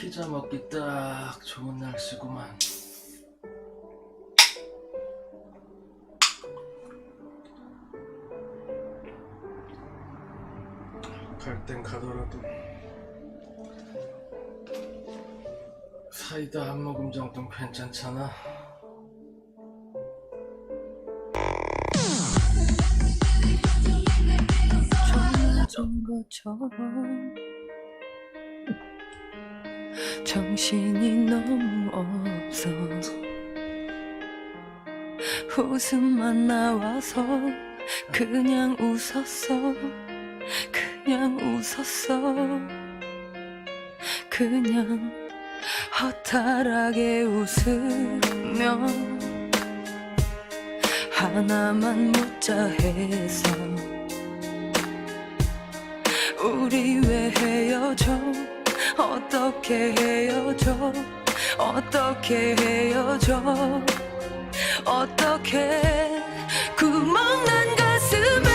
피자 먹기 딱 좋은 날씨구만. 갈 땐 가더라도 사이다 한 모금 정도는 괜찮잖아. 정해진 것처럼 정신이 너무 없어. 웃음만 나와서 그냥 웃었어. 그냥 웃었어. 그냥 허탈하게 웃으며 하나만 묻자 해서 어떻게 헤어져? 어떻게 헤어져? 어떻게 구멍난 가슴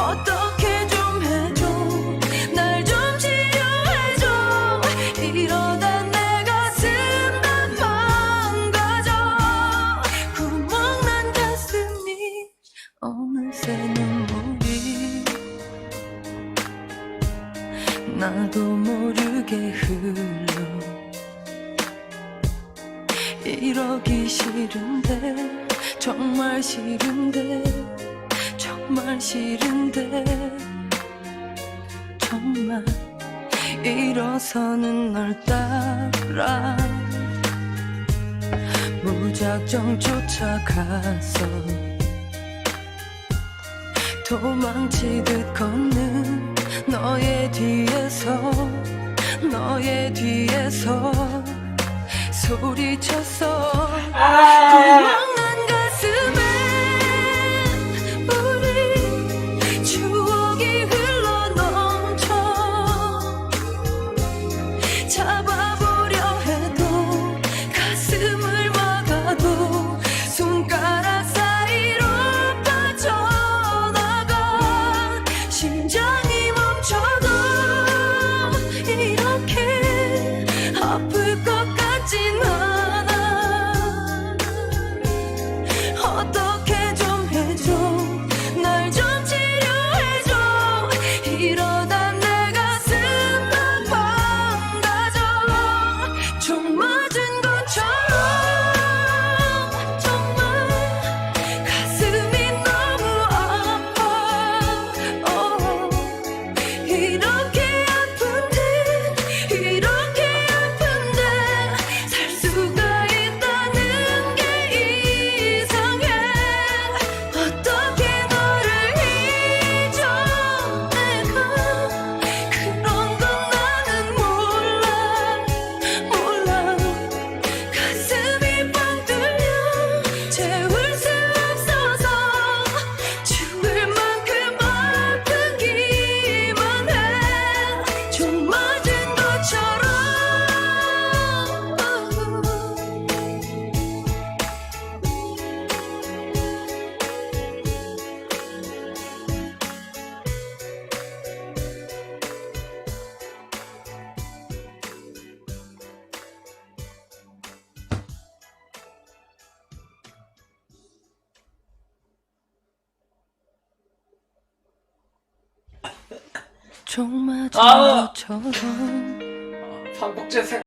어떻게 좀 해줘. 날 좀 치료해줘. 이러다 내 가슴 다 망가져 구멍난 가슴이 어느새 눈물이. 나도 모르게 흘러. 이러기 싫은데 정말 싫은데 정말 싫은데 정말 일어서는 널 따라 무작정 쫓아가서 도망치듯 걷는 너의 뒤에서 너의 뒤에서 소리쳤어. 구 종 맞은 아우! 것처럼 삼국제 생